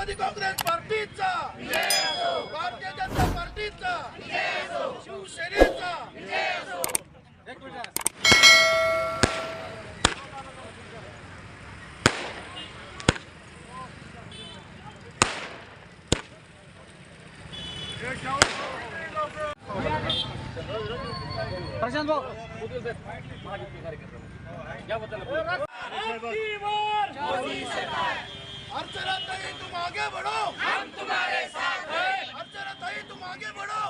राष्ट्रवादी काँग्रेस पार्टीचा. भारतीय जनता पार्टीचा. शिवसेनेचा. प्रशांत भाऊ. अर्चना ताई तुम आगे बढ़ो. हम तुम्हारे साथ हैं. अर्चना ताई तुम आगे बढ़ो.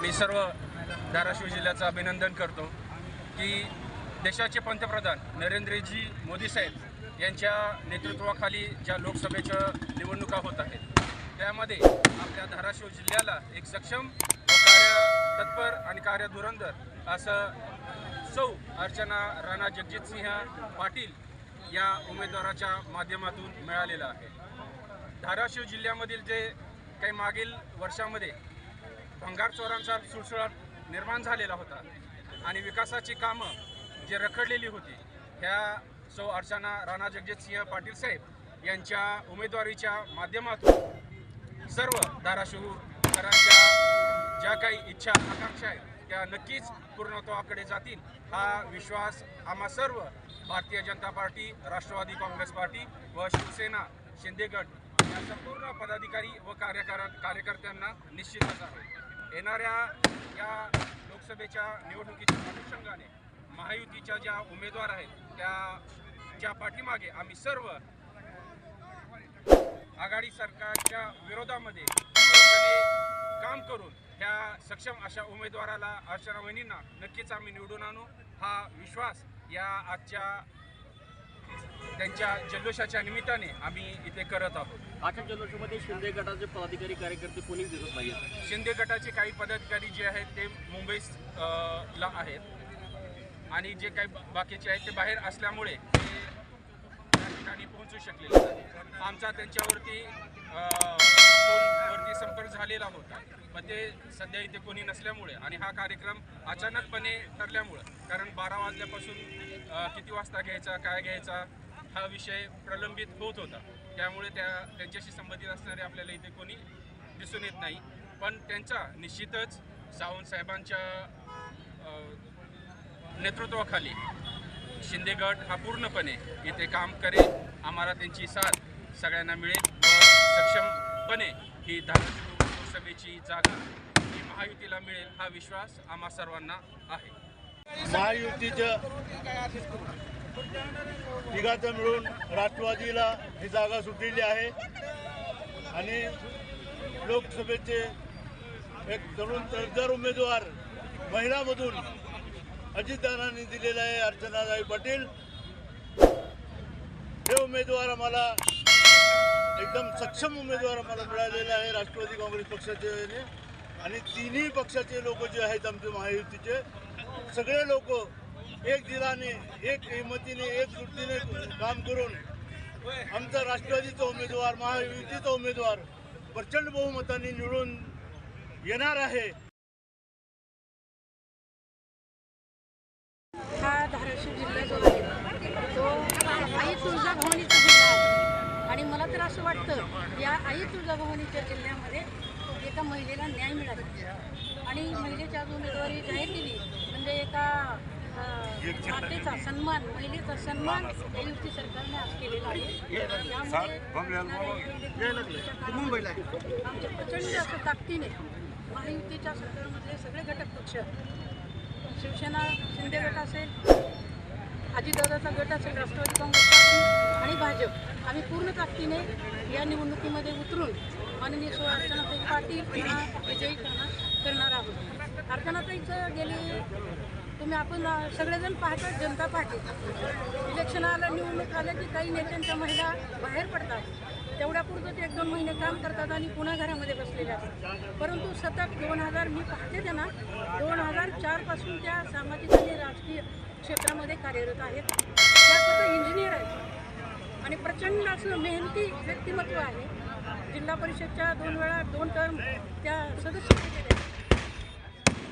मी सर्व धाराशिव जिल्ह्याचं अभिनंदन करतो की देशाचे पंतप्रधान नरेंद्रजी मोदी साहेब यांच्या नेतृत्वाखाली ज्या लोकसभेच्या निवडणुका होत आहेत त्यामध्ये आपल्या धाराशिव जिल्ह्याला एक सक्षम कार्यतत्पर कार्य तत्पर आणि कार्यधुरंदर असं सौ अर्चना राणा जगजितसिंह पाटील या उमेदवाराच्या माध्यमातून मिळालेलं आहे. धाराशिव जिल्ह्यामधील जे काही मागील वर्षामध्ये भंगार चोरांचा सुळसुळाट निर्माण झालेला होता आणि विकासाची कामं जी रखडलेली होती ह्या सो अर्चना राणा जगजितसिंह पाटील साहेब यांच्या उमेदवारीच्या माध्यमातून सर्व धाराशिवकरांच्या ज्या काही इच्छा आकांक्षा आहेत त्या नक्कीच पूर्णत्वाकडे जातील. हा विश्वास आम्हा सर्व भारतीय जनता पार्टी राष्ट्रवादी काँग्रेस पार्टी व शिवसेना शिंदेगड या संपूर्ण पदाधिकारी व कार्यकार कार्यकर्त्यांना निश्चितच आहे. येणाऱ्या या लोकसभेच्या निवडणुकीच्या अनुषंगाने महायुतीच्या ज्या उमेदवार आहेत त्या पाठीमागे आम्ही सर्व आघाडी सरकारच्या विरोधामध्ये काम करून ह्या सक्षम अशा उमेदवाराला अर्चना वहिनींना नक्कीच आम्ही निवडून आणू. हा विश्वास या आजच्या त्यांच्या जल्लोषाच्या निमित्ताने आम्ही इथे करत आहोत. आजच्या जल्लोषामध्ये शिंदे गटाचे पदाधिकारी कार्यकर्ते कोणीच दिसत नाही शिंदे गटाचे काही पदाधिकारी जे आहेत ते मुंबईत अ, ला आहेत. आणि जे काही बाकीचे आहेत ते बाहेर असल्यामुळे ते त्या ठिकाणी पोहोचू शकलेले नाही आमचा त्यांच्यावरती फोनवरती संपर्क झालेला होता. पण ते सध्या इथे कोणी नसल्यामुळे आणि हा कार्यक्रम अचानकपणे ठरल्यामुळं कारण बारा वाजल्यापासून किती वाजता घ्यायचा काय घ्यायचा हा विषय प्रलंबित होत होता. त्यामुळे त्या त्यांच्याशी संबंधित असणारे आपल्याला इथे कोणी दिसून येत नाही. पण त्यांचा निश्चितच सावंत साहेबांच्या नेतृत्वाखाली शिंदेगड हा पूर्णपणे इथे काम करेल. आम्हाला त्यांची साथ सगळ्यांना मिळेल व सक्षमपणे ही धाराशिव लोकसभेची जागा ही महायुतीला मिळेल हा विश्वास आम्हा सर्वांना आहे. महायुतीचं तिघाचं मिळून राष्ट्रवादीला ही जागा सुटलेली आहे. आणि लोकसभेचे एक तरुण तडजर उमेदवार महिलामधून अजितदारांनी दिलेलं आहे अर्चनादाई पाटील. हे उमेदवार आम्हाला एकदम सक्षम उमेदवार आम्हाला मिळालेले आहे राष्ट्रवादी काँग्रेस पक्षाचे आणि तिन्ही पक्षाचे लोक जे आहेत आमचे महायुतीचे सगळे लोक एक दिलाने एक हिमतीने एक सुट्टीने काम करून आमचा राष्ट्रवादीचा उमेदवार महायुतीचा उमेदवार प्रचंड बहुमताने निवडून येणार आहे. हा धाराशिव जिल्हा जो आहे तो आई तुळजाभवानीचा जिल्हा आहे. आणि मला तर असं वाटतं या आई तुळजाभवानीच्या जिल्ह्यामध्ये एका महिलेला न्याय मिळाला आणि महिलेची आज उमेदवारी जाहीर केली म्हणजे एका मातेचा सन्मान महिलेचा सन्मान या युती सरकारने आज केलेला आहे. त्यामुळे आमच्या प्रचंड असं ताकदीने महायुतीच्या सरकारमधले सगळे घटक पक्ष शिवसेना शिंदे गट असेल अजितदादाचा गट असेल राष्ट्रवादी काँग्रेस पार्टी आणि भाजप. आम्ही पूर्ण ताकदीने या निवडणुकीमध्ये उतरून माननीय अर्चनाताई पाटील पुन्हा विजयी करणार करणार आहोत. अर्चनाताईचं गेले तुम्ही आपण सगळेजण पाहतात जनता पार्टी इलेक्शन आलं निवडणूक आलं की काही नेत्यांच्या महिला बाहेर पडतात. तेवढ्यापुरतं ते एक दोन महिने काम करतात आणि पुन्हा घरामध्ये बसलेले असतात परंतु सतत दोन हजार मी पाहते त्यांना दोन हजार चारपासून त्या सामाजिक आणि राजकीय क्षेत्रामध्ये कार्यरत आहेत. त्या स्वतः इंजिनियर आहेत. आणि प्रचंड असं मेहनती व्यक्तिमत्व आहे. जिल्हा परिषदच्या दोन वेळा दोन टर्म त्या सदस्य केले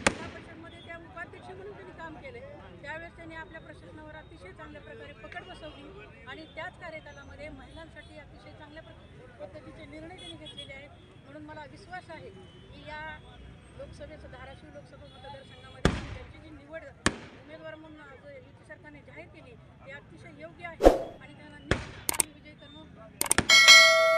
जिल्हा परिषदमध्ये त्या उपाध्यक्ष म्हणून त्यांनी काम केले. त्यावेळेस त्यांनी आपल्या प्रशासनावर अतिशय चांगल्या प्रकारे पकड बसवली आणि त्याच कार्यकालामध्ये महिलांसाठी प्र- निर्णय त्यांनी घेतलेले आहेत म्हणून मला विश्वास आहे की या लोकसभेचं धाराशिव लोकसभा मतदारसंघामध्ये त्यांची जी निवड उमेदवार म्हणून आज युती सरकारने जाहीर केली ती अतिशय योग्य आहे. आणि त्यांना निश्चित विजय करणं